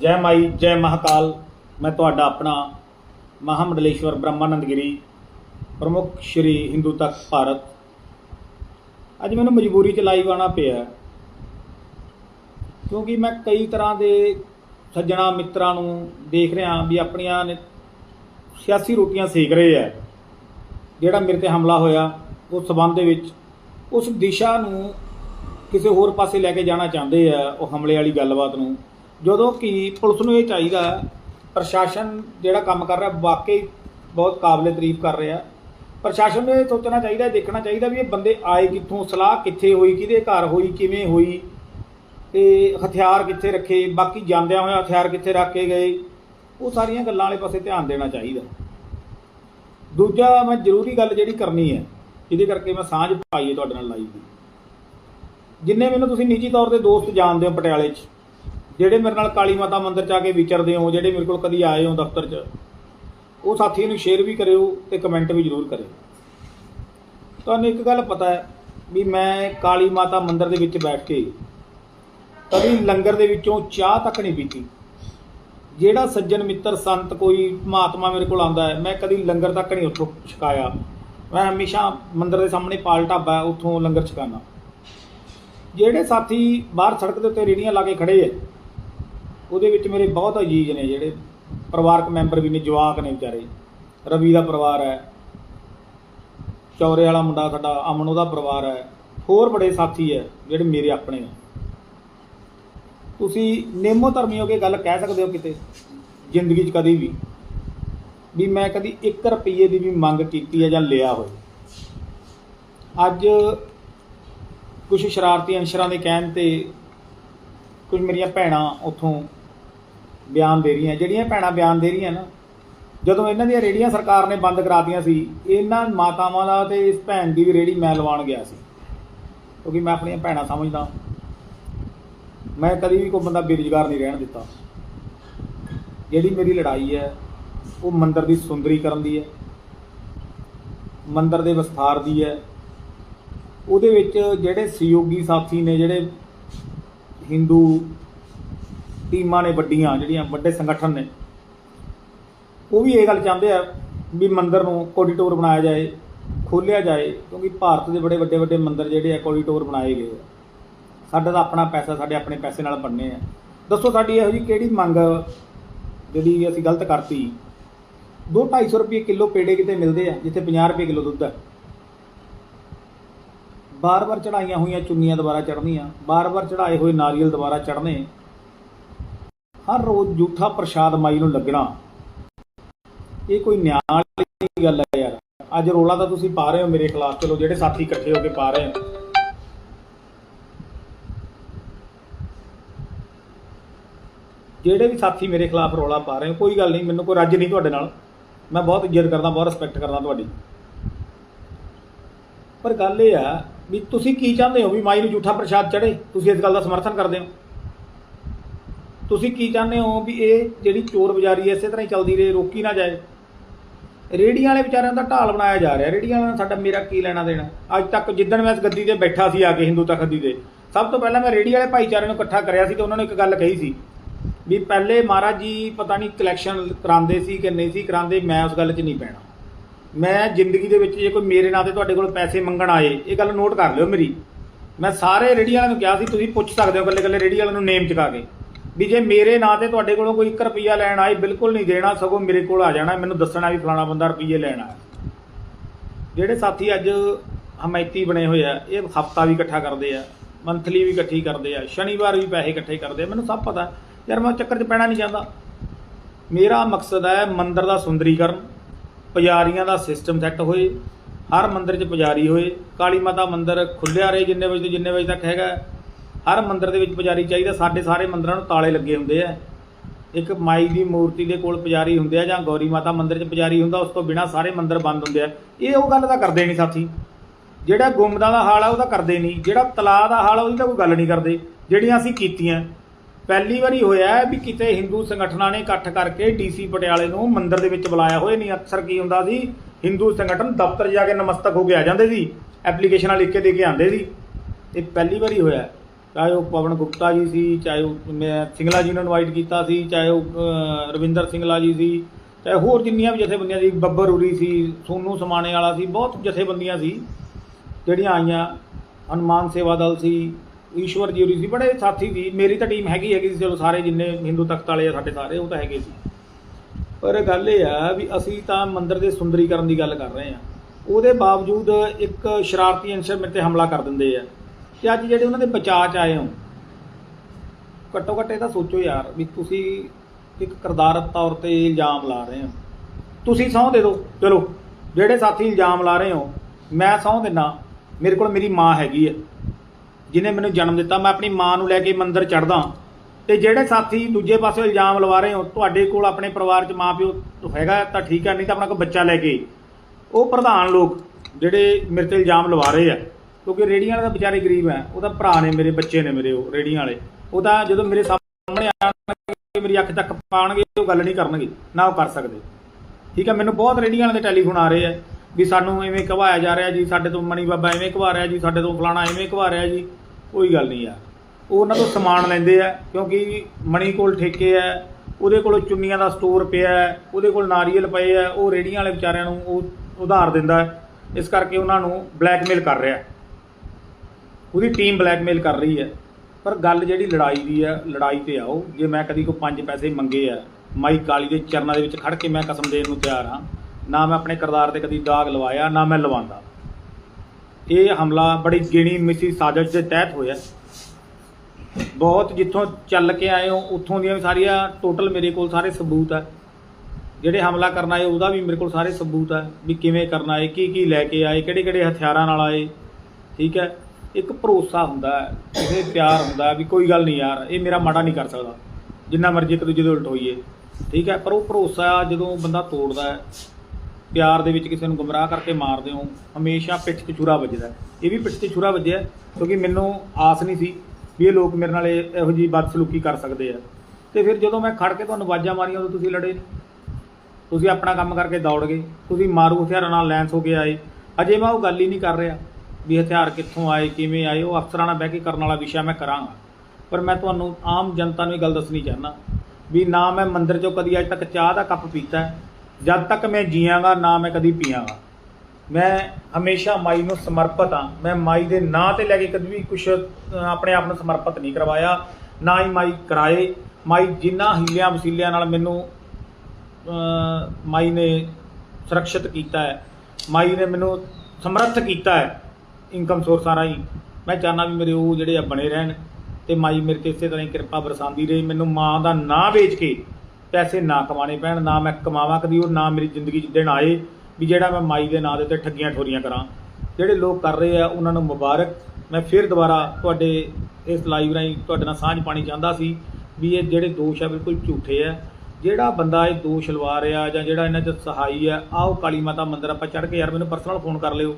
ਜੈ ਮਾਈ, ਜੈ ਮਹਾਕਾਲ। ਮੈਂ ਤੁਹਾਡਾ ਆਪਣਾ ਮਹਾਮੰਡਲੇਸ਼ਵਰ ਬ੍ਰਹਮਾਨੰਦ ਗਿਰੀ, ਪ੍ਰਮੁੱਖ ਸ਼੍ਰੀ ਹਿੰਦੂ ਤੱਕ ਭਾਰਤ। ਅੱਜ ਮੈਨੂੰ ਮਜਬੂਰੀ ਚ ਲਾਈਵ ਆਉਣਾ ਪਿਆ ਕਿਉਂਕਿ ਮੈਂ ਕਈ ਤਰ੍ਹਾਂ ਦੇ ਸੱਜਣਾ ਮਿੱਤਰਾਂ ਨੂੰ ਦੇਖ ਰਿਹਾ ਵੀ ਆਪਣੀਆਂ ਸਿਆਸੀ ਰੋਟੀਆਂ ਸੇਕ ਰਹੇ ਆ ਜਿਹੜਾ ਮੇਰੇ ਤੇ ਹਮਲਾ ਹੋਇਆ, ਉਸ ਸਬੰਧ ਦੇ ਵਿੱਚ ਉਸ ਦਿਸ਼ਾ ਨੂੰ ਕਿਸੇ ਹੋਰ ਪਾਸੇ ਲੈ ਕੇ ਜਾਣਾ ਚਾਹੁੰਦੇ ਆ, ਉਹ ਹਮਲੇ ਵਾਲੀ ਗੱਲਬਾਤ ਨੂੰ। ਜਦੋਂ ਕਿ ਪੁਲਿਸ ਨੂੰ ਇਹ ਚਾਹੀਦਾ ਪ੍ਰਸ਼ਾਸਨ ਜਿਹੜਾ ਕੰਮ ਕਰ ਰਿਹਾ ਵਾਕਈ ਬਹੁਤ ਕਾਬਲੇ ਤਾਰੀਫ ਕਰ ਰਿਹਾ। ਪ੍ਰਸ਼ਾਸਨ ਨੂੰ ਇਹ ਸੋਚਣਾ ਚਾਹੀਦਾ, ਦੇਖਣਾ ਚਾਹੀਦਾ ਵੀ ਇਹ ਬੰਦੇ ਆਏ ਕਿੱਥੋਂ, ਸਲਾਹ ਕਿੱਥੇ ਹੋਈ, ਕਿਹਦੇ ਘਰ ਹੋਈ, ਕਿਵੇਂ ਹੋਈ, ਤੇ ਹਥਿਆਰ ਕਿੱਥੇ ਰੱਖੇ, ਬਾਕੀ ਜਾਂਦਿਆਂ ਹੋਇਆ ਹਥਿਆਰ ਕਿੱਥੇ ਰੱਖ ਕੇ ਗਏ। ਉਹ ਸਾਰੀਆਂ ਗੱਲਾਂ ਵਾਲੇ ਪਾਸੇ ਧਿਆਨ ਦੇਣਾ ਚਾਹੀਦਾ। ਦੂਜਾ ਮੈਂ ਜ਼ਰੂਰੀ ਗੱਲ ਜਿਹੜੀ ਕਰਨੀ ਹੈ, ਜਿਹਦੇ ਕਰਕੇ ਮੈਂ ਸਾਂਝ ਪਾਈ ਹੈ ਤੁਹਾਡੇ ਨਾਲ ਲਾਈਵ ਦੀ। ਜਿੰਨੇ ਮੈਨੂੰ ਤੁਸੀਂ ਨਿੱਜੀ ਤੌਰ ਤੇ ਦੋਸਤ ਜਾਣਦੇ ਹੋ ਪਟਿਆਲੇ 'ਚ ਜਿਹੜੇ ਮੇਰੇ ਨਾਲ ਕਾਲੀ ਮਾਤਾ ਮੰਦਿਰ 'ਚ ਆ ਕੇ ਵਿਚਰਦੇ ਹੋ, ਜਿਹੜੇ ਮੇਰੇ ਕੋਲ ਕਦੀ ਆਏ ਹੋ ਦਫ਼ਤਰ 'ਚ, ਉਹ ਸਾਥੀ ਨੂੰ ਸ਼ੇਅਰ ਵੀ ਕਰਿਓ ਤੇ ਕਮੈਂਟ ਵੀ ਜ਼ਰੂਰ ਕਰਿਓ। ਤੁਹਾਨੂੰ ਇੱਕ ਗੱਲ ਪਤਾ ਹੈ ਵੀ ਮੈਂ ਕਾਲੀ ਮਾਤਾ ਮੰਦਿਰ ਦੇ ਵਿੱਚ ਬੈਠ ਕੇ ਕਦੀ ਲੰਗਰ ਦੇ ਵਿੱਚੋਂ ਚਾਹ ਤੱਕ ਨਹੀਂ ਪੀਤੀ। ਜਿਹੜਾ ਸੱਜਣ ਮਿੱਤਰ, ਸੰਤ ਕੋਈ ਮਹਾਤਮਾ ਮੇਰੇ ਕੋਲ ਆਂਦਾ ਹੈ, ਮੈਂ ਕਦੀ ਲੰਗਰ ਤੱਕ ਨਹੀਂ ਉੱਥੋਂ ਛਕਾਇਆ। ਮੈਂ ਹਮੇਸ਼ਾ ਮੰਦਿਰ ਦੇ ਸਾਹਮਣੇ ਪਾਲ ਢਾਬਾ ਉੱਥੋਂ ਲੰਗਰ ਛਕਾਣਾ ਜਿਹੜੇ ਸਾਥੀ ਬਾਹਰ ਸੜਕ ਦੇ ਉੱਤੇ ਰੇੜੀਆਂ ਲਾ ਕੇ ਖੜੇ ਐ ਉਹਦੇ ਵਿੱਚ ਮੇਰੇ ਬਹੁਤ ਅਜੀਜ਼ ਨੇ ਜਿਹੜੇ ਪਰਿਵਾਰਕ ਮੈਂਬਰ ਵੀ ਨੇ, ਜਵਾਕ ਨੇ ਵਿਚਾਰੇ। ਰਵੀ ਦਾ ਪਰਿਵਾਰ ਹੈ। ਚੌਰੇ ਵਾਲਾ ਮੁੰਡਾ ਸਾਡਾ, ਅਮਨ ਉਹਦਾ ਪਰਿਵਾਰ ਹੈ। ਹੋਰ ਬੜੇ ਸਾਥੀ ਹੈ ਜਿਹੜੇ ਮੇਰੇ ਆਪਣੇ ਆ ਤੁਸੀਂ ਨੇਮੋ ਧਰਮੀ ਹੋ ਕੇ ਗੱਲ ਕਹਿ ਸਕਦੇ ਹੋ ਕਿਤੇ? ਜ਼ਿੰਦਗੀ 'ਚ ਕਦੀ ਵੀ। ਵੀ ਮੈਂ ਕਦੀ 1 ਰੁਪਏ ਦੀ ਵੀ ਮੰਗ ਕੀਤੀ ਹੈ ਜਾਂ ਲਿਆ ਹੋਵੇ। ਅੱਜ ਕੁਝ ਸ਼ਰਾਰਤੀ ਅੰਸ਼ਰਾਂ ਦੇ ਕਹਿਣ ਤੇ ਕੁਝ ਮੇਰੀਆਂ ਭੈਣਾਂ ਉੱਥੋਂ ਬਿਆਨ ਦੇ ਰਹੀਆਂ, ਜਿਹੜੀਆਂ ਭੈਣਾਂ ਬਿਆਨ ਦੇ ਰਹੀਆਂ ਨਾ, ਜਦੋਂ ਇਹਨਾਂ ਦੀਆਂ ਰੇੜੀਆਂ ਸਰਕਾਰ ਨੇ ਬੰਦ ਕਰਾਤੀਆਂ ਸੀ, ਇਹਨਾਂ ਮਾਤਾਵਾਂ ਦਾ ਤੇ ਇਸ ਭੈਣ ਦੀ ਵੀ ਰੇੜੀ ਮੈਂ ਲਵਾਉਣ ਗਿਆ ਸੀ। ਕਿਉਂਕਿ ਮੈਂ ਆਪਣੀਆਂ ਭੈਣਾਂ ਸਮਝਦਾ ਮੈਂ ਕਦੀ ਵੀ ਕੋਈ ਬੰਦਾ ਬੇਰੁਜ਼ਗਾਰ ਨਹੀਂ ਰਹਿਣ ਦਿੱਤਾ। ਜਿਹੜੀ ਮੇਰੀ ਲੜਾਈ ਹੈ, ਉਹ ਮੰਦਰ ਦੀ ਸੁੰਦਰੀਕਰਨ ਦੀ ਹੈ, ਮੰਦਰ ਦੇ ਵਿਸਥਾਰ ਦੀ ਹੈ। ਉਹਦੇ ਵਿੱਚ ਜਿਹੜੇ ਸਹਿਯੋਗੀ ਸਾਥੀ ਨੇ, ਜਿਹੜੇ ਹਿੰਦੂ ਟੀਮਾਂ ਨੇ ਵੱਡੀਆਂ, ਜਿਹੜੀਆਂ ਵੱਡੇ ਸੰਗਠਨ ਨੇ। ਉਹ ਵੀ ਇਹ ਗੱਲ ਚਾਹੁੰਦੇ ਆ ਵੀ ਮੰਦਿਰ ਨੂੰ ਕੋਰੀਡੋਰ ਬਣਾਇਆ ਜਾਏ, ਖੋਲ੍ਹਿਆ ਜਾਏ, ਕਿਉਂਕਿ ਭਾਰਤ ਦੇ ਬੜੇ ਵੱਡੇ ਵੱਡੇ ਮੰਦਿਰ ਜਿਹੜੇ ਆ ਕੋਰੀਡੋਰ ਬਣਾਏ ਗਏ ਆ। ਸਾਡਾ ਤਾਂ ਆਪਣਾ ਪੈਸਾ, ਸਾਡੇ ਆਪਣੇ ਪੈਸੇ ਨਾਲ ਬਣਨੇ ਆ। ਦੱਸੋ ਸਾਡੀ ਇਹੋ ਜਿਹੀ ਕਿਹੜੀ ਮੰਗ ਜਿਹੜੀ ਅਸੀਂ ਗਲਤ ਕਰਤੀ? 2-250 ਰੁਪਏ ਕਿਲੋ ਪੇੜੇ ਕਿਤੇ ਮਿਲਦੇ ਆ, ਜਿੱਥੇ 50 ਰੁਪਏ ਕਿਲੋ ਦੁੱਧ ਹੈ ਬਾਰ-ਬਾਰ ਚੜਾਈਆਂ ਹੋਈਆਂ, ਚੁੰਨੀਆਂ ਦੁਬਾਰਾ ਚੜ੍ਹਨੀਆਂ, ਬਾਰ-ਬਾਰ ਚੜਾਏ ਹੋਏ ਨਾਰੀਅਲ ਦੁਬਾਰਾ ਚੜ੍ਹਨੇ। ਹਰ ਰੋਜ਼ ਝੂਠਾ ਪ੍ਰਸ਼ਾਦ ਮਾਈ ਨੂੰ ਲੱਗਣਾ। ਇਹ ਕੋਈ ਨਿਆਂ ਵਾਲੀ ਗੱਲ ਹੈ ਯਾਰ। ਅੱਜ ਰੋਲਾ ਤਾਂ ਤੁਸੀਂ ਪਾ ਰਹੇ ਹੋ ਮੇਰੇ ਖਿਲਾਫ। ਚਲੋ ਜਿਹੜੇ ਸਾਥੀ ਇਕੱਠੇ ਹੋ ਕੇ ਪਾ ਰਹੇ ਹੋ ਜਿਹੜੇ ਵੀ ਸਾਥੀ ਮੇਰੇ ਖਿਲਾਫ ਰੋਲਾ ਪਾ ਰਹੇ ਹੋ, ਕੋਈ ਗੱਲ ਨਹੀਂ, ਮੈਨੂੰ ਕੋਈ ਰੱਜ ਨਹੀਂ ਤੁਹਾਡੇ ਨਾਲ। ਮੈਂ ਬਹੁਤ ਇੱਜ਼ਤ ਕਰਦਾ, ਬਹੁਤ ਰਿਸਪੈਕਟ ਕਰਦਾ ਤੁਹਾਡੀ। ਪਰ ਗੱਲ ਇਹ ਆ ਵੀ ਤੁਸੀਂ ਕੀ ਚਾਹੁੰਦੇ ਹੋ ਵੀ ਮਾਈ ਨੂੰ ਝੂਠਾ ਪ੍ਰਸ਼ਾਦ ਚੜੇ ਤੁਸੀਂ ਇਸ ਗੱਲ ਦਾ ਸਮਰਥਨ ਕਰਦੇ ਹੋ। ਤੁਸੀਂ ਕੀ ਚਾਹੁੰਦੇ ਹੋ ਵੀ ਇਹ ਜਿਹੜੀ ਚੋਰ ਬਜ਼ਾਰੀ ਹੈ, ਇਸੇ ਤਰ੍ਹਾਂ ਹੀ ਚੱਲਦੀ ਰਹੇ, ਰੋਕੀ ਨਾ ਜਾਏ? ਰੇੜੀਆਂ ਵਾਲੇ ਵਿਚਾਰਿਆਂ ਦਾ ਢਾਲ ਬਣਾਇਆ ਜਾ ਰਿਹਾ। ਰੇੜੀਆਂ ਵਾਲਿਆਂ ਨਾਲ ਸਾਡਾ ਮੇਰਾ ਕੀ ਲੈਣਾ ਦੇਣਾ? ਅੱਜ ਤੱਕ ਜਿੱਦਣ ਮੈਂ ਇਸ ਗੱਦੀ ਤੇ ਬੈਠਾ ਸੀ ਆ ਕੇ, ਹਿੰਦੂ ਤਖਤੀ ਦੇ ਸਭ ਤੋਂ ਪਹਿਲਾਂ ਮੈਂ ਰੇੜੀ ਵਾਲੇ ਭਾਈਚਾਰੇ ਨੂੰ ਇਕੱਠਾ ਕਰਿਆ ਸੀ ਤੇ ਉਹਨਾਂ ਨੇ ਇੱਕ ਗੱਲ ਕਹੀ ਸੀ ਵੀ ਪਹਿਲੇ ਮਹਾਰਾਜ ਜੀ ਪਤਾ ਨਹੀਂ ਕਲੈਕਸ਼ਨ ਕਰਾਉਂਦੇ ਸੀ ਕਿ ਨਹੀਂ ਸੀ, ਕਰਾਉਂਦੇ, ਮੈਂ ਉਸ ਗੱਲ 'ਚ ਨਹੀਂ ਪੈਣਾ। ਮੈਂ ਜ਼ਿੰਦਗੀ ਦੇ ਵਿੱਚ ਜੇ ਕੋਈ ਮੇਰੇ ਨਾਂ ਤੇ ਤੁਹਾਡੇ ਕੋਲ ਪੈਸੇ ਮੰਗਣ ਆਏ, ਇਹ ਗੱਲ ਨੋਟ ਕਰ ਲਿਓ ਮੇਰੀ। ਮੈਂ ਸਾਰੇ ਰੇੜੀ ਵਾਲਿਆਂ ਨੂੰ ਕਿਹਾ ਸੀ, ਤੁਸੀਂ ਪੁੱਛ ਸਕਦੇ ਹੋ ਇਕੱਲੇ ਇਕੱਲੇ ਰੇੜੀ ਵਾਲਿਆਂ ਨੂੰ ਨੇਮ ਚਕਾ ਕੇ। ਵੀ ਜੇ ਮੇਰੇ ਨਾਂ ਤੇ ਤੁਹਾਡੇ ਕੋਲੋਂ ਕੋਈ 1 ਰੁਪਿਆ ਲੈਣ ਆਏ, ਬਿਲਕੁਲ ਨਹੀਂ ਦੇਣਾ, ਸਗੋਂ ਮੇਰੇ ਕੋਲ ਆ ਜਾਣਾ, ਮੈਨੂੰ ਦੱਸਣਾ ਵੀ ਫਲਾਣਾ ਬੰਦਾ ਰੁਪਈਏ ਲੈਣ ਆਇਆ। ਜਿਹੜੇ ਸਾਥੀ ਅੱਜ ਹਮਾਇਤੀ ਬਣੇ ਹੋਏ ਆ, ਇਹ ਹਫਤਾ ਵੀ ਇਕੱਠਾ ਕਰਦੇ ਆ, ਮੰਥਲੀ ਵੀ ਇਕੱਠੀ ਕਰਦੇ ਆ, ਸ਼ਨੀਵਾਰ ਵੀ ਪੈਸੇ ਇਕੱਠੇ ਕਰਦੇ ਆ, ਮੈਨੂੰ ਸਭ ਪਤਾ। ਯਾਰ ਮੈਂ ਚੱਕਰ 'ਚ ਪੈਣਾ ਨਹੀਂ ਚਾਹੁੰਦਾ। ਮੇਰਾ ਮਕਸਦ ਹੈ ਮੰਦਰ ਦਾ ਸੁੰਦਰੀਕਰਨ, ਪੁਜਾਰੀਆਂ ਦਾ ਸਿਸਟਮ ਸੈੱਟ ਹੋਏ, ਹਰ ਮੰਦਰ 'ਚ ਪੁਜਾਰੀ ਹੋਏ, ਕਾਲੀ ਮਾਤਾ ਮੰਦਰ ਖੁੱਲਿਆ ਰਹੇ ਜਿੰਨੇ ਵਜੇ ਤੋਂ ਜਿੰਨੇ ਵਜੇ ਤੱਕ ਹੈਗਾ। ਹਰ ਮੰਦਿਰ ਦੇ ਵਿੱਚ ਪੁਜਾਰੀ ਚਾਹੀਦਾ। ਸਾਡੇ ਸਾਰੇ ਮੰਦਿਰਾਂ ਨੂੰ ਤਾਲੇ ਲੱਗੇ ਹੁੰਦੇ ਆ। ਇੱਕ ਮਾਈ ਦੀ ਮੂਰਤੀ ਦੇ ਕੋਲ ਪੁਜਾਰੀ ਹੁੰਦੇ ਆ ਜਾਂ ਗੌਰੀ ਮਾਤਾ ਮੰਦਿਰ 'ਚ ਪੁਜਾਰੀ ਹੁੰਦਾ, ਉਸ ਤੋਂ ਬਿਨਾ ਸਾਰੇ ਮੰਦਿਰ ਬੰਦ ਹੁੰਦੇ ਆ। ਇਹ ਉਹ ਗੱਲ ਤਾਂ ਕਰਦੇ ਨਹੀਂ ਸਾਥੀ। ਜਿਹੜਾ ਗੁੰਮਦਾਂ ਦਾ ਹਾਲ ਆ ਉਹਦਾ ਕਰਦੇ ਨਹੀਂ। ਜਿਹੜਾ ਤਲਾਅ ਦਾ ਹਾਲ ਆ, ਉਹਦੀ ਤਾਂ ਕੋਈ ਗੱਲ ਨਹੀਂ ਕਰਦੇ। ਜਿਹੜੀਆਂ ਅਸੀਂ ਕੀਤੀਆਂ। ਪਹਿਲੀ ਵਾਰੀ ਹੋਇਆ ਵੀ ਕਿਤੇ ਹਿੰਦੂ ਸੰਗਠਨਾਂ ਨੇ ਇਕੱਠ ਕਰਕੇ ਡੀਸੀ ਪਟਿਆਲੇ ਨੂੰ ਮੰਦਿਰ ਦੇ ਵਿੱਚ ਬੁਲਾਇਆ ਹੋਏ ਨਹੀਂ ਅਕਸਰ ਕੀ ਹੁੰਦਾ ਸੀ, ਹਿੰਦੂ ਸੰਗਠਨ ਦਫ਼ਤਰ ਜਾ ਕੇ ਨਮਸਤਕ ਹੋ ਕੇ ਆ ਜਾਂਦੇ ਸੀ, ਐਪਲੀਕੇਸ਼ਨਾਂ ਲਿਖ ਕੇ ਦੇ ਕੇ ਆਉਂਦੇ ਸੀ। ਇਹ ਪਹਿਲੀ ਵਾਰੀ ਹੋਇਆ ਚਾਹੇ ਉਹ ਪਵਨ ਗੁਪਤਾ ਜੀ ਸੀ, ਚਾਹੇ ਉਹ ਮੈਂ ਸਿੰਗਲਾ ਜੀ ਨੂੰ ਇਨਵਾਈਟ ਕੀਤਾ ਸੀ, ਚਾਹੇ ਉਹ ਰਵਿੰਦਰ ਸਿੰਗਲਾ ਜੀ ਸੀ, ਚਾਹੇ ਹੋਰ ਜਿੰਨੀਆਂ ਵੀ ਜਥੇਬੰਦੀਆਂ ਸੀ, ਬੱਬਰ ਉਰੀ ਸੀ, ਸੋਨੂ ਸਮਾਣੇ ਵਾਲਾ ਸੀ, ਬਹੁਤ ਜਥੇਬੰਦੀਆਂ ਸੀ, ਜਿਹੜੀਆਂ ਆਈਆਂ। ਹਨੂਮਾਨ ਸੇਵਾ ਦਲ ਸੀ, ਈਸ਼ਵਰ ਜੀ ਉਰੀ ਸੀ, ਬੜੇ ਸਾਥੀ ਸੀ। ਮੇਰੀ ਤਾਂ ਟੀਮ ਹੈਗੀ ਹੈਗੀ ਸੀ, ਚਲੋ ਸਾਰੇ ਜਿੰਨੇ ਹਿੰਦੂ ਤਖਤ ਵਾਲੇ ਆ, ਸਾਡੇ ਸਾਰੇ, ਉਹ ਤਾਂ ਹੈਗੇ ਸੀ। ਪਰ ਗੱਲ ਇਹ ਆ ਵੀ ਅਸੀਂ ਤਾਂ ਮੰਦਿਰ ਦੇ ਸੁੰਦਰੀਕਰਨ ਦੀ ਗੱਲ ਕਰ ਰਹੇ ਆ ਉਹਦੇ ਬਾਵਜੂਦ ਇੱਕ ਸ਼ਰਾਰਤੀ ਅੰਸਰ ਮੇਰੇ ਤੇ ਹਮਲਾ ਕਰ ਦਿੰਦੇ ਆ। ਤੇ ਅੱਜ ਜਿਹੜੇ ਉਹਨਾਂ ਦੇ ਬਚਾਅ ਚ ਆਏ ਹੋ, ਘੱਟੋ ਘੱਟ ਇਹ ਤਾਂ ਸੋਚੋ ਯਾਰ ਵੀ ਤੁਸੀਂ ਇੱਕ ਕਰਦਾਰਤ ਤੌਰ ਤੇ ਇਲਜ਼ਾਮ ਲਾ ਰਹੇ ਹੋ। ਤੁਸੀਂ ਸਹੁੰ ਦੇ ਦਿਓ ਚਲੋ, ਜਿਹੜੇ ਸਾਥੀ ਇਲਜ਼ਾਮ ਲਾ ਰਹੇ ਹੋ, ਮੈਂ ਸਹੁੰ ਦਿੰਨਾ, ਮੇਰੇ ਕੋਲ ਮੇਰੀ ਮਾਂ ਹੈਗੀ ਹੈ ਜਿਹਨੇ ਮੈਨੂੰ ਜਨਮ ਦਿੱਤਾ, ਮੈਂ ਆਪਣੀ ਮਾਂ ਨੂੰ ਲੈ ਕੇ ਮੰਦਿਰ ਚੜਦਾ ਤੇ ਜਿਹੜੇ ਸਾਥੀ ਦੂਜੇ ਪਾਸੇ ਇਲਜ਼ਾਮ ਲਵਾ ਰਹੇ ਹੋ, ਤੁਹਾਡੇ ਕੋਲ ਆਪਣੇ ਪਰਿਵਾਰ 'ਚ ਮਾਪਿਓ ਹੈਗਾ, ਤਾਂ ਠੀਕ ਹੈ ਨਹੀਂ ਤਾਂ ਆਪਣਾ ਕੋਈ ਬੱਚਾ ਲੈ ਕੇ। ਉਹ ਪ੍ਰਧਾਨ ਲੋਕ ਜਿਹੜੇ ਮੇਰੇ ਤੇ ਇਲਜ਼ਾਮ ਲਵਾ ਰਹੇ ਆ ਕਿਉਂਕਿ ਰੇੜੀਆਂ ਵਾਲੇ ਤਾਂ ਵਿਚਾਰੇ ਗਰੀਬ ਆ ਉਹਦਾ ਭਰਾ ਨੇ ਮੇਰੇ, ਬੱਚੇ ਨੇ ਮੇਰੇ ਉਹ ਰੇੜੀਆਂ ਵਾਲੇ। ਉਹ ਤਾਂ ਜਦੋਂ ਮੇਰੇ ਸਾਹਮਣੇ ਆਣਗੇ ਮੇਰੀ ਅੱਖ ਤੱਕ ਪਾਣਗੇ ਉਹ ਗੱਲ ਨਹੀਂ ਕਰਨਗੇ, ਨਾ ਉਹ ਕਰ ਸਕਦੇ। ਠੀਕ ਹੈ, ਮੈਨੂੰ ਬਹੁਤ ਰੇੜੀਆਂ ਵਾਲੇ ਦੇ ਟੈਲੀਫੋਨ ਆ ਰਹੇ ਆ ਵੀ ਸਾਨੂੰ ਐਵੇਂ ਕਵਾਇਆ ਜਾ ਰਿਹਾ ਜੀ, ਸਾਡੇ ਤੋਂ ਮਣੀ ਬਾਬਾ ਐਵੇਂ ਕਵਾ ਰਿਹਾ ਜੀ, ਸਾਡੇ ਤੋਂ ਫਲਾਣਾ ਐਵੇਂ ਕਵਾ ਰਿਹਾ ਜੀ, ਕੋਈ ਗੱਲ ਨਹੀਂ ਆ ਉਹ ਉਹਨਾਂ ਤੋਂ ਸਮਾਨ ਲੈਂਦੇ ਆ ਕਿਉਂਕਿ ਮਣੀ ਕੋਲ ਠੇਕੇ ਆ ਉਹਦੇ ਕੋਲ ਚੁੰਨੀਆਂ ਦਾ ਸਟੋਰ ਪਿਆ ਉਹਦੇ ਕੋਲ ਨਾਰੀਅਲ ਪਏ ਆ ਉਹ ਰੇੜੀਆਂ ਵਾਲੇ ਵਿਚਾਰਿਆਂ ਨੂੰ ਉਹ ਉਧਾਰ ਦਿੰਦਾ ਇਸ ਕਰਕੇ ਉਹਨਾਂ ਨੂੰ ਬਲੈਕਮੇਲ ਕਰ ਰਿਹਾ ਉਹਦੀ ਟੀਮ ਬਲੈਕਮੇਲ ਕਰ ਰਹੀ ਹੈ। ਪਰ ਗੱਲ ਜਿਹੜੀ ਲੜਾਈ ਦੀ ਹੈ, ਲੜਾਈ ਤੇ ਆਓ। ਜੇ ਮੈਂ ਕਦੀ ਕੋਈ ਪੰਜ ਪੈਸੇ ਮੰਗੇ ਆ ਮਾਈ ਕਾਲੀ ਦੇ ਚਰਨਾਂ ਦੇ ਵਿੱਚ ਖੜ ਕੇ ਮੈਂ ਕਸਮ ਦੇਣ ਨੂੰ ਤਿਆਰ ਹਾਂ। ਨਾ ਮੈਂ ਆਪਣੇ ਕਰਦਾਰ ਤੇ ਕਦੀ ਦਾਗ ਲਵਾਇਆ, ਨਾ ਮੈਂ ਲਵਾਉਂਦਾ। ਇਹ ਹਮਲਾ ਬੜੀ ਗਿਣੀ ਮਿਸੀ ਸਾਜ਼ਿਸ਼ ਦੇ ਤਹਿਤ ਹੋਇਆ। ਬਹੁਤ ਜਿੱਥੋਂ ਚੱਲ ਕੇ ਆਏ ਹੋ, ਉੱਥੋਂ ਦੀਆਂ ਵੀ ਸਾਰੀਆਂ ਟੋਟਲ ਮੇਰੇ ਕੋਲ ਸਾਰੇ ਸਬੂਤ ਹੈ ਜਿਹੜੇ ਹਮਲਾ ਕਰਨ ਆਏ, ਉਹਦਾ ਵੀ ਮੇਰੇ ਕੋਲ ਸਾਰੇ ਸਬੂਤ ਹੈ ਵੀ ਕਿਵੇਂ ਕਰਨਾ ਹੈ ਕੀ ਕੀ ਲੈ ਕੇ ਆਏ ਕਿਹੜੇ ਕਿਹੜੇ ਹਥਿਆਰਾਂ ਨਾਲ ਆਏ। ਠੀਕ ਹੈ? ਇੱਕ ਭਰੋਸਾ ਹੁੰਦਾ ਕਿਸੇ ਪਿਆਰ ਹੁੰਦਾ ਵੀ ਕੋਈ ਗੱਲ ਨਹੀਂ ਯਾਰ, ਇਹ ਮੇਰਾ ਮਾੜਾ ਨਹੀਂ ਕਰ ਸਕਦਾ। ਜਿੰਨਾ ਮਰਜ਼ੀ ਇੱਕ ਦੂਜੇ ਦੇ ਉਲਟ ਹੋਈਏ, ਠੀਕ ਹੈ? ਪਰ ਉਹ ਭਰੋਸਾ ਜਦੋਂ ਬੰਦਾ ਤੋੜਦਾ ਹੈ, ਪਿਆਰ ਦੇ ਵਿੱਚ ਕਿਸੇ ਨੂੰ ਗੁੰਮਰਾਹ ਕਰਕੇ ਮਾਰਦੇ ਹੋ, ਹਮੇਸ਼ਾ ਪਿੱਠ ਤੇ ਛੁਰਾ ਵੱਜਦਾ ਇਹ ਵੀ ਪਿੱਠ ਤੇ ਛੁਰਾ ਵੱਜਿਆ ਕਿਉਂਕਿ ਮੈਨੂੰ ਆਸ ਨਹੀਂ ਸੀ ਵੀ ਇਹ ਲੋਕ ਮੇਰੇ ਨਾਲ ਇਹੋ ਜਿਹੀ ਬਦਸਲੂਕੀ ਕਰ ਸਕਦੇ ਆ। ਤੇ ਫਿਰ ਜਦੋਂ ਮੈਂ ਖੜ ਕੇ ਤੁਹਾਨੂੰ ਆਵਾਜ਼ਾਂ ਮਾਰੀਆਂ, ਉਦੋਂ ਤੁਸੀਂ ਲੜੇ ਤੁਸੀਂ ਆਪਣਾ ਕੰਮ ਕਰਕੇ ਦੌੜ ਗਏ। ਤੁਸੀਂ ਮਾਰੂ ਹਥਿਆਰਾਂ ਨਾਲ ਲੈਂਸ ਹੋ ਕੇ ਆਏ। ਅਜੇ ਮੈਂ ਉਹ ਗੱਲ ਹੀ ਨਹੀਂ ਕਰ ਰਿਹਾ। ਵੀ ਹਥਿਆਰ ਕਿੱਥੋਂ ਆਏ, ਕਿਵੇਂ ਆਏ, ਉਹ ਅਫਸਰਾਂ ਨਾਲ ਬਹਿ ਕੇ ਕਰਨ ਵਾਲਾ ਵਿਸ਼ਾ ਮੈਂ ਕਰਾਂਗਾ। ਪਰ ਮੈਂ ਤੁਹਾਨੂੰ ਆਮ ਜਨਤਾ ਨੂੰ ਇਹ ਗੱਲ ਦੱਸਣੀ ਚਾਹੁੰਦਾ ਵੀ ਨਾ ਮੈਂ ਮੰਦਿਰ 'ਚੋਂ ਕਦੀ ਅੱਜ ਤੱਕ ਚਾਹ ਦਾ ਕੱਪ ਪੀਤਾ ਜਦ ਤੱਕ ਮੈਂ ਜੀਆਂਗਾ, ਨਾ ਮੈਂ ਕਦੀ ਪੀਵਾਂਗਾ ਮੈਂ ਹਮੇਸ਼ਾ ਮਾਈ ਨੂੰ ਸਮਰਪਿਤ ਹਾਂ। ਮੈਂ ਮਾਈ ਦੇ ਨਾਂ ਤੇ ਲੈ ਕੇ ਕਦੀ ਵੀ ਕੁਝ ਆਪਣੇ ਆਪ ਨੂੰ ਸਮਰਪਿਤ ਨਹੀਂ ਕਰਵਾਇਆ। ਨਾ ਹੀ ਮਾਈ ਕਰਾਏ। ਮਾਈ ਜਿੰਨਾ ਹੀਲਿਆਂ ਵਸੀਲਿਆਂ ਨਾਲ ਮੈਨੂੰ ਮਾਈ ਨੇ ਸੁਰੱਖਿਅਤ ਕੀਤਾ ਹੈ। ਮਾਈ ਨੇ ਮੈਨੂੰ ਸਮਰੱਥ ਕੀਤਾ ਹੈ। ਇਨਕਮ ਸੋਰਸਾਂ ਰਾਹੀਂ ਮੈਂ ਚਾਹੁੰਦਾ ਵੀ ਮੇਰੇ ਉਹ ਜਿਹੜੇ ਆ ਬਣੇ ਰਹਿਣ ਤੇ ਮਾਈ ਮੇਰੇ ਤੇ ਇਸੇ ਤਰ੍ਹਾਂ ਹੀ ਕਿਰਪਾ ਬਰਸਾਉਂਦੀ ਰਹੀ। ਮੈਨੂੰ ਮਾਂ ਦਾ ਨਾਂ ਵੇਚ ਕੇ ਪੈਸੇ ਨਾ ਕਮਾਣੇ ਪੈਣ, ਨਾ ਮੈਂ ਕਮਾਵਾਂ ਕਦੀ, ਉਹ ਨਾ ਮੇਰੀ ਜ਼ਿੰਦਗੀ 'ਚ ਦਿਨ ਆਏ ਵੀ ਜਿਹੜਾ ਮੈਂ ਮਾਈ ਦੇ ਨਾਂ ਦੇ ਉੱਤੇ ਠੱਗੀਆਂ ਠੋਰੀਆਂ ਕਰਾਂ। ਜਿਹੜੇ ਲੋਕ ਕਰ ਰਹੇ ਆ, ਉਹਨਾਂ ਨੂੰ ਮੁਬਾਰਕ। ਮੈਂ ਫਿਰ ਦੁਬਾਰਾ ਤੁਹਾਡੇ ਇਸ ਲਾਈਵ ਰਾਹੀਂ ਤੁਹਾਡੇ ਨਾਲ ਸਾਂਝ ਪਾਣੀ ਚਾਹੁੰਦਾ ਸੀ ਵੀ ਇਹ ਜਿਹੜੇ ਦੋਸ਼ ਆ ਬਿਲਕੁਲ ਝੂਠੇ ਆ। ਜਿਹੜਾ ਬੰਦਾ ਇਹ ਦੋਸ਼ ਲਵਾ ਰਿਹਾ ਜਾਂ ਜਿਹੜਾ ਇਹਨਾਂ 'ਚ ਸਹਾਈ ਆ ਆਓ ਕਾਲੀ ਮਾਤਾ ਮੰਦਿਰ ਆਪਾਂ ਚੜ ਕੇ ਯਾਰ ਮੈਨੂੰ ਪਰਸਨਲ ਫੋਨ ਕਰ ਲਿਓ।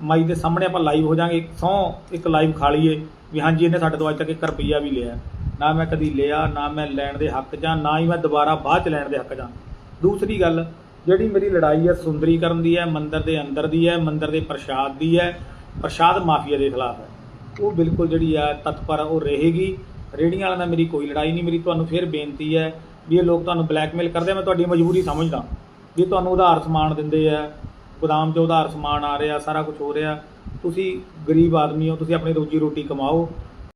ਮਾਈ ਦੇ ਸਾਹਮਣੇ ਆਪਾਂ ਲਾਈਵ ਹੋ ਜਾਾਂਗੇ। ਸੌ, ਇੱਕ ਲਾਈਵ ਖਾ ਲਈਏ। ਵੀ ਹਾਂਜੀ, ਇਹਨੇ ਸਾਡੇ ਤੋਂ ਅੱਜ ਤੱਕ 1 ਰੁਪਈਆ ਵੀ ਲਿਆ। ਨਾ ਮੈਂ ਕਦੀ ਲਿਆ, ਨਾ ਮੈਂ ਲੈਣ ਦੇ ਹੱਕ ਜਾਂ, ਨਾ ਹੀ ਮੈਂ ਦੁਬਾਰਾ ਬਾਅਦ 'ਚ ਲੈਣ ਦੇ ਹੱਕ ਜਾਂ। ਦੂਸਰੀ ਗੱਲ, ਜਿਹੜੀ ਮੇਰੀ ਲੜਾਈ ਹੈ ਸੁੰਦਰੀਕਰਨ ਦੀ ਹੈ, ਮੰਦਰ ਦੇ ਅੰਦਰ ਦੀ ਹੈ, ਮੰਦਰ ਦੇ ਪ੍ਰਸ਼ਾਦ ਦੀ ਹੈ, ਪ੍ਰਸ਼ਾਦ ਮਾਫੀਆ ਦੇ ਖਿਲਾਫ ਹੈ। ਉਹ ਬਿਲਕੁਲ ਜਿਹੜੀ ਆ, ਤਤਪਰ ਉਹ ਰਹੇਗੀ। ਰੇੜੀਆਂ ਵਾਲਿਆਂ ਨਾਲ ਮੇਰੀ ਕੋਈ ਲੜਾਈ ਨਹੀਂ, ਮੇਰੀ ਤੁਹਾਨੂੰ ਫਿਰ ਬੇਨਤੀ ਹੈ ਵੀ ਇਹ ਲੋਕ ਤੁਹਾਨੂੰ ਬਲੈਕਮੇਲ ਕਰਦੇ ਮੈਂ ਤੁਹਾਡੀ ਮਜਬੂਰੀ ਸਮਝਦਾ। ਜੇ ਤੁਹਾਨੂੰ ਉਧਾਰ ਸਮਾਨ ਦਿੰਦੇ ਆ ਗੋਦਾਮ 'ਚ ਉਧਾਰ ਸਮਾਨ ਆ ਰਿਹਾ, ਸਾਰਾ ਕੁਝ ਹੋ ਰਿਹਾ। ਤੁਸੀਂ ਗਰੀਬ ਆਦਮੀ ਹੋ, ਤੁਸੀਂ ਆਪਣੀ ਰੋਜੀ ਰੋਟੀ ਕਮਾਓ।